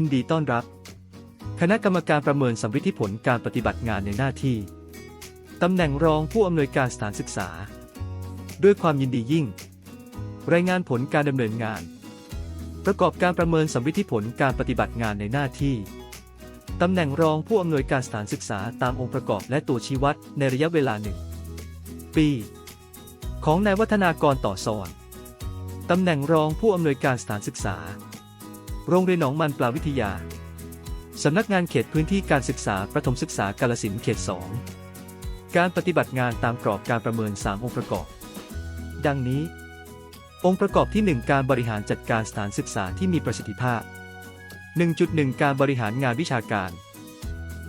ยินดีต้อนรับ คณะกรรมการประเมินสำฤทธิผลการปฏิบัติงานในหน้าที่ตำแหน่งรองผู้อำนวยการสถานศึกษา ด้วยความยินดียิ่ง รายงานผลการดำเนินงาน ประกอบการประเมินสำฤทธิผลการปฏิบัติงานในหน้าที่ตำแหน่งรองผู้อำนวยการสถานศึกษาตามองค์ประกอบและตัวชี้วัดในระยะเวลาหนึ่งปี ของนายวัฒนากรต่อสอนตำแหน่งรองผู้อำนวยการสถานศึกษา โรงเรียนหนองมันปลาวิทยา สำนักงานเขตพื้นที่การศึกษาประถมศึกษากาลสินเขต 2 การปฏิบัติงานตามกรอบการประเมิน 3 องค์ประกอบ ดังนี้ องค์ประกอบที่ 1 การบริหารจัดการสถานศึกษาที่มีประสิทธิภาพ 1.1 การบริหารงานวิชาการ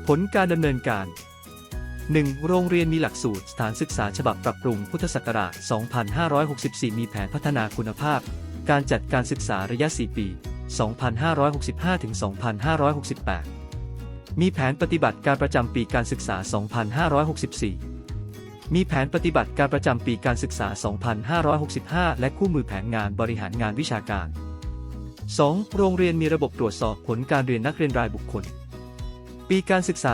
ผลการดำเนินการ 1. โรงเรียนมีหลักสูตรสถานศึกษาฉบับปรับปรุงพุทธศักราช 2564 มีแผนพัฒนาคุณภาพ การจัดการศึกษาระยะ 4 ปี 2565ถึง2568 มีแผนปฏิบัติการประจำปีการศึกษา 2564 มีแผนปฏิบัติการประจำปีการศึกษา 2565 และคู่มือแผนงานบริหารงานวิชาการ 2. โรงเรียนมีระบบตรวจสอบผลการเรียนนักเรียนรายบุคคล ปีการศึกษา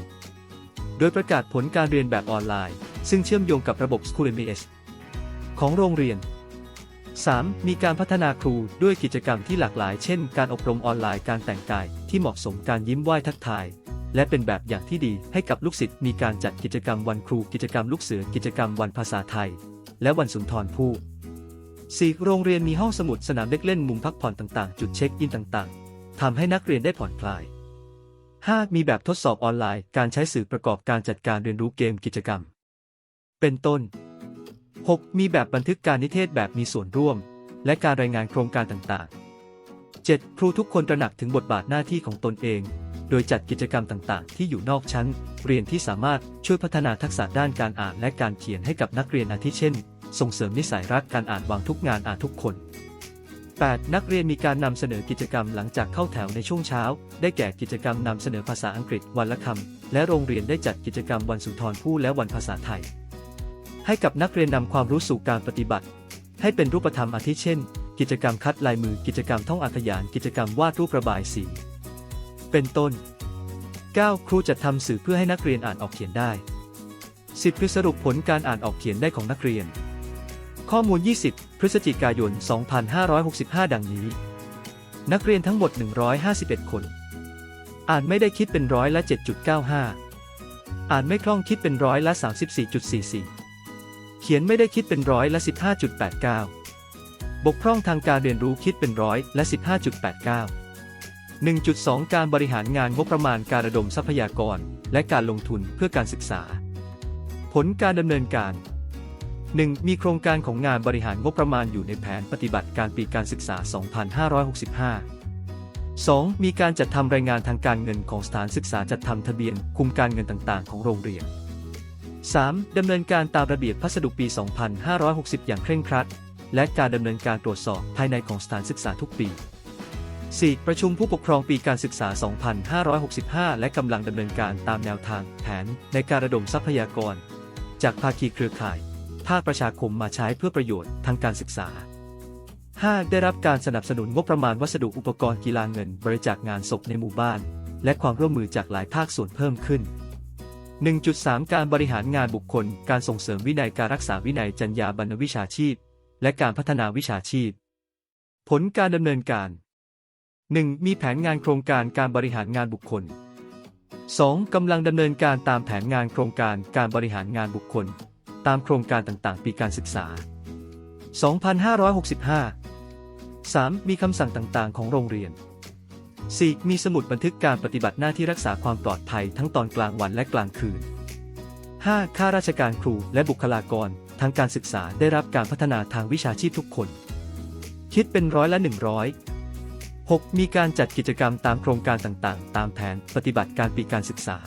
2564 โดยประกาศผลการเรียนแบบออนไลน์ ซึ่งเชื่อมโยงกับระบบ School m s ของโรงเรียน 3. มีการพัฒนาครูด้วยกิจกรรมที่หลากหลาย เช่น การอบรมออนไลน์การแต่งกาย ที่เหมาะสมการยิ้มไหว้ทักทาย และเป็นแบบอย่างที่ดีให้กับลูกศิษย์มีการจัดกิจกรรมวันครูกิจกรรมลูกเสือกิจกรรมวันภาษาไทย และวันสุนทรภู่ 4. โรงเรียนมีห้องสมุดสนามเด็กเล่นมุมพักผ่อนต่างๆ จุดเช็คอินต่างๆทำให้นักเรียนได้ผ่อนคลาย 5. มีแบบทดสอบออนไลน์ การใช้สื่อประกอบการจัดการเรียนรู้เกมกิจกรรม เป็นต้น 6. มีแบบบันทึกการนิเทศแบบมีส่วนร่วม และการรายงานโครงการต่างๆ 7. ครูทุกคนตระหนักถึงบทบาทหน้าที่ของตนเอง โดยจัดกิจกรรมต่างๆ ที่อยู่นอกชั้น เรียนที่สามารถช่วยพัฒนาทักษะด้านการอ่านและการเขียนให้กับนักเรียนอาทิเช่น ส่งเสริมนิสัยรักการอ่านวางทุกงานอ่านทุกคน 8. นักเรียนมีการนำเสนอกิจกรรมหลังจากเข้าแถวในช่วงเช้า ได้แก่กิจกรรมนำเสนอภาษาอังกฤษวันละคำ และโรงเรียนได้จัดกิจกรรมวันสุนทรภู่และวันภาษาไทย ให้กับนักเรียนนำความรู้สู่การปฏิบัติ ให้เป็นรูปธรรมอาทิเช่น กิจกรรมคัดลายมือกิจกรรมท่องอาขยานกิจกรรมวาดรูประบายสี เป็นต้น 9. ครูจัดทำสื่อเพื่อให้นักเรียนอ่านออกเขียนได้ 10 คือสรุปผลการอ่านออกเขียนได้ของนักเรียน ข้อมูล 20 พฤศจิกายน 2565 ดังนี้ นักเรียนทั้งหมด 151 คน อ่านไม่ได้คิดเป็นร้อยละ 7.95 อ่านไม่คล่องคิดเป็นร้อยละ 34.44 เขียนไม่ได้คิดเป็นร้อยละ 15.89 บกพร่องทางการเรียนรู้คิดเป็นร้อยละ 15.89 1.2 การบริหารงานงบประมาณการระดมทรัพยากร และการลงทุนเพื่อการศึกษา ผลการดำเนินการ 1. มีโครงการของงานบริหารงบประมาณอยู่ในแผนปฏิบัติการปีการศึกษา 2565 2. มีการจัดทำรายงานทางการเงินของสถานศึกษาจัดทำทะเบียน คุมการเงินต่างๆ ของโรงเรียน 3. ดำเนินการตามระเบียบพัสดุปี 2560 อย่างเคร่งครัด และการดำเนินการตรวจสอบภายในของสถานศึกษาทุกปี 4. ประชุมผู้ปกครองปีการศึกษา 2565 และกำลังดำเนินการตามแนวทางแผนในการระดมทรัพยากร จากภาคีเครือข่าย ภาคประชาคมมาใช้เพื่อประโยชน์ทางการศึกษา 5. ได้รับการสนับสนุนงบประมาณวัสดุอุปกรณ์กีฬาเงิน บริจาคงานศพในหมู่บ้าน และความร่วมมือจากหลายภาคส่วนเพิ่มขึ้น 1.3 การบริหารงานบุคคล การส่งเสริมวินัยการรักษาวินัยจรรยาบรรณวิชาชีพ และการพัฒนาวิชาชีพ ผลการดำเนินการ 1. มีแผนงานโครงการการบริหารงานบุคคล 2. กำลังดำเนินการตามแผนงานโครงการการบริหารงานบุคคล ตามโครงการต่างๆ ปีการศึกษา 2565 3. มีคำสั่งต่างๆ ของโรงเรียน 4. มีสมุดบันทึกการปฏิบัติหน้าที่รักษาความปลอดภัยทั้งตอนกลางวันและกลางคืน 5. ข้าราชการครูและบุคลากรทางการศึกษาได้รับการพัฒนาทางวิชาชีพทุกคน คิดเป็นร้อยละ 100 6. มีการจัดกิจกรรมตามโครงการต่างๆ ตามแผนปฏิบัติการปีการศึกษา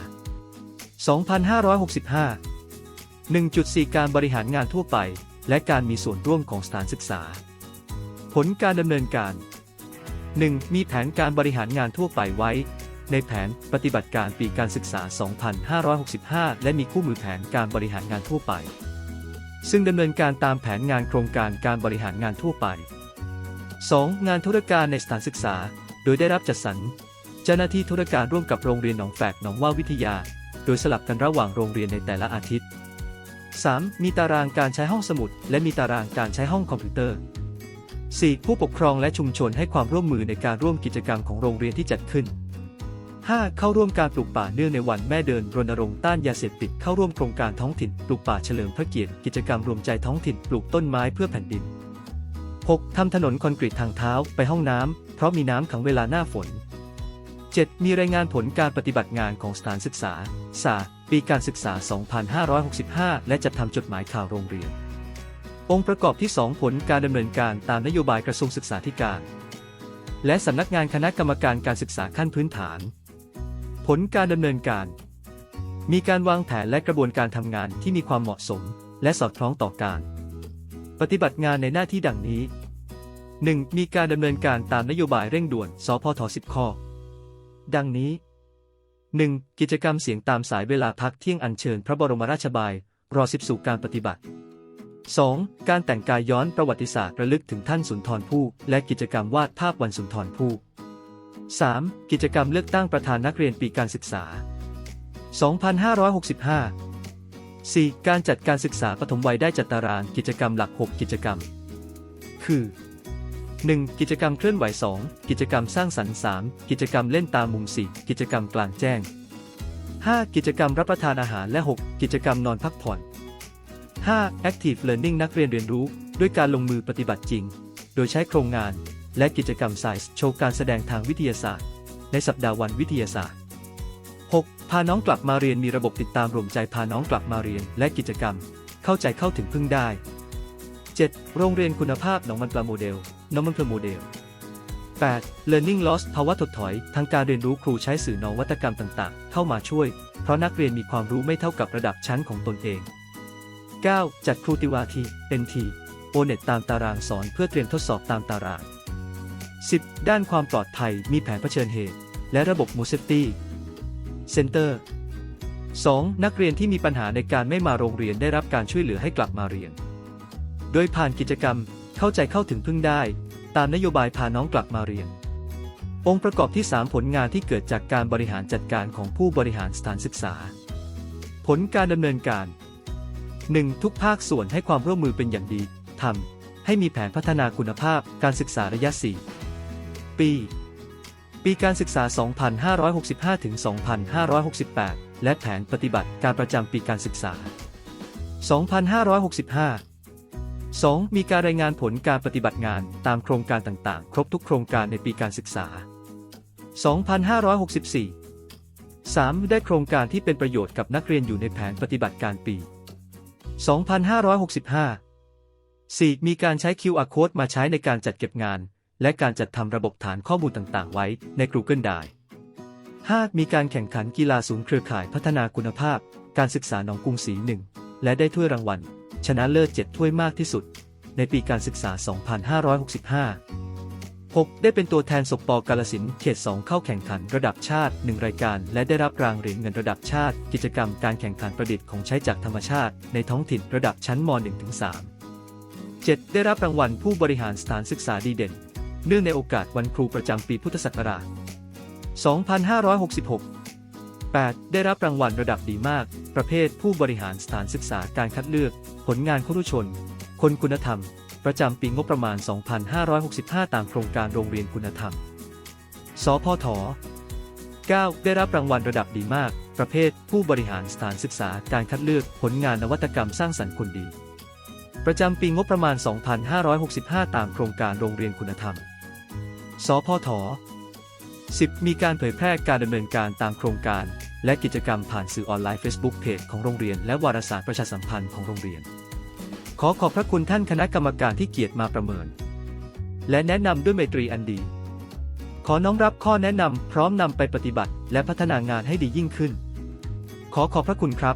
2565 1.4 การบริหารงานทั่วไป และการมีส่วนร่วมของสถานศึกษา ผลการดำเนินการ 1. มีแผนการบริหารงานทั่วไปไว้ ในแผนปฏิบัติการปีการศึกษา 2565 และมีคู่มือแผนการบริหารงานทั่วไป ซึ่งดำเนินการตามแผนงานโครงการการบริหารงานทั่วไป 2. งานธุรการในสถานศึกษา โดยได้รับจัดสรรเจ้าหน้าที่ธุรการร่วมกับโรงเรียนหนองแฝกหนองว่าวิทยา โดยสลับกันระหว่างโรงเรียนในแต่ละอาทิตย์ 3. มีตารางการใช้ห้องสมุด และมีตารางการใช้ห้องคอมพิวเตอร์ 4. ผู้ปกครองและชุมชนให้ความร่วมมือในการร่วมกิจกรรมของโรงเรียนที่จัดขึ้น 5. เข้าร่วมการปลูกป่าเนื่องในวันแม่เดินรณรงค์ต้านยาเสพติดเข้าร่วมโครงการท้องถิ่นปลูกป่าเฉลิมพระเกียรติกิจกรรมรวมใจท้องถิ่นปลูกต้นไม้เพื่อแผ่นดิน 6. ทำถนนคอนกรีตทางเท้าไปห้องน้ำเพราะมีน้ำขังเวลาหน้าฝน 7. มีรายงานผลการปฏิบัติงานของสถานศึกษาสาปีการศึกษา 2565 และจัดทำจดหมายข่าวโรงเรียน องค์ประกอบที่ 2 ผลการดำเนินการตามนโยบายกระทรวงศึกษาธิการ และสำนักงานคณะกรรมการการศึกษาขั้นพื้นฐาน ผลการดำเนินการ มีการวางแผนและกระบวนการทำงานที่มีความเหมาะสม และสอดคล้องต่อการ ปฏิบัติงานในหน้าที่ดังนี้ 1. มีการดำเนินการตามนโยบายเร่งด่วน สพท 10 ข้อ ดังนี้ 1. กิจกรรมเสียงตามสายเวลาพักเที่ยงอัญเชิญพระบรมราชบายรอสิบสู่การปฏิบัติ 2. การแต่งกายย้อนประวัติศาสตร์ระลึกถึงท่านสุนทรภู่และกิจกรรมวาดภาพวันสุนทรภู่ 3. กิจกรรมเลือกตั้งประธานนักเรียนปีการศึกษา 2565 4. การจัดการศึกษาปฐมวัยได้จัดตารางกิจกรรมหลัก 6 กิจกรรม คือ 1. กิจกรรมเคลื่อนไหว 2. กิจกรรมสร้างสรรค์ 3. กิจกรรมเล่นตามมุม 4. กิจกรรมกลางแจ้ง 5. กิจกรรมรับประทานอาหารและ 6. กิจกรรมนอนพักผ่อน 5. Active Learning นักเรียนเรียนรู้ด้วยการลงมือปฏิบัติจริง โดยใช้โครงงาน และกิจกรรม Science โชว์การแสดงทางวิทยาศาสตร์ ในสัปดาห์วันวิทยาศาสตร์ 6. พาน้องกลับมาเรียนมีระบบติดตามรวมใจพาน้องกลับมาเรียนและกิจกรรม เข้าใจเข้าถึงพึ่งได้ 7. โรงเรียนคุณภาพหนองมันปลาโมเดลหนองมันเพลโมเดล 8. Learning Loss ภาวะถดถอย ทางการเรียนรู้ครูใช้สื่อนวัตกรรมต่าง ๆ เข้ามาช่วย เพราะนักเรียนมีความรู้ไม่เท่ากับระดับชั้นของตนเอง 9. จัดครูติวาที NT โอเน็ตตามตารางสอนเพื่อเตรียมทดสอบตามตาราง 10. ด้านความปลอดภัยมีแผนเผชิญเหตุ และระบบมูเซตี้เซ็นเตอร์ 2. นักเรียนที่มีปัญหาในการไม่มาโรงเรียนได้รับการช่วยเหลือให้กลับมาเรียน โดยผ่านกิจกรรมเข้าใจเข้าถึงพึ่งได้ ตามนโยบายพาน้องกลับมาเรียน องค์ประกอบที่ 3 ผลงานที่เกิดจากการบริหารจัดการของผู้บริหารสถานศึกษา ผลการดำเนินการ 1. ทุกภาคส่วนให้ความร่วมมือเป็นอย่างดีทำให้มีแผนพัฒนาคุณภาพการศึกษาระยะ 4 ปี ปีการศึกษา 2565 ถึง 2568 และแผนปฏิบัติการประจำปีการศึกษา 2565 2. มีการรายงานผลการปฏิบัติงานตามโครงการต่างๆ ครบทุกโครงการในปีการศึกษา 2564 3. ได้โครงการที่เป็นประโยชน์กับนักเรียนอยู่ในแผนปฏิบัติการปี 2565 4. มีการใช้ QR Code มาใช้ในการจัดเก็บงาน และการจัดทำระบบฐานข้อมูลต่าง ๆ ไว้ใน Google Drive 5. มีการแข่งขันกีฬาศูนย์เครือข่ายพัฒนาคุณภาพ การศึกษาหนองกรุงศรีหนึ่งและได้ถ้วยรางวัล ชนะเลิศ 7 ถ้วยมากที่สุด ในปีการศึกษา 2565 6. ได้เป็นตัวแทนศกปกาลสินเขต 2 เข้าแข่งขันระดับชาติ 1 รายการ และได้รับรางเหรียญเงินระดับชาติ กิจกรรมการแข่งขันประดิษฐ์ของใช้จากธรรมชาติ ในท้องถิ่นระดับชั้นม .1-3 7. ได้รับรางวัลผู้บริหารสถานศึกษาดีเด่น เนื่องในโอกาสวันครูประจำปีพุทธศักราช 2566 8. ได้รับรางวัลระดับดีมาก ประเภทผู้บริหารสถานศึกษาการคัดเลือก ผลงานครุชน คนคุณธรรม ประจำปีงบประมาณ 2565 ตามโครงการโรงเรียนคุณธรรม สพท 9. ได้รับรางวัลระดับดีมาก ประเภท ผู้บริหารสถานศึกษาการคัดเลือกผลงานนวัตกรรมสร้างสรรค์คนดี ประจำปีงบประมาณ 2565 ตามโครงการโรงเรียนคุณธรรม สพท 10. มีการเผยแพร่การดำเนินการตามโครงการ และกิจกรรมผ่านสื่อออนไลน์ Facebook เพจของโรงเรียน และวารสารประชาสัมพันธ์ของโรงเรียน ขอขอบพระคุณท่านคณะกรรมการที่เกียรติมาประเมิน และแนะนำด้วยไมตรีอันดี ขอน้อมรับข้อแนะนำพร้อมนำไปปฏิบัติ และพัฒนางานให้ดียิ่งขึ้น ขอขอบพระคุณครับ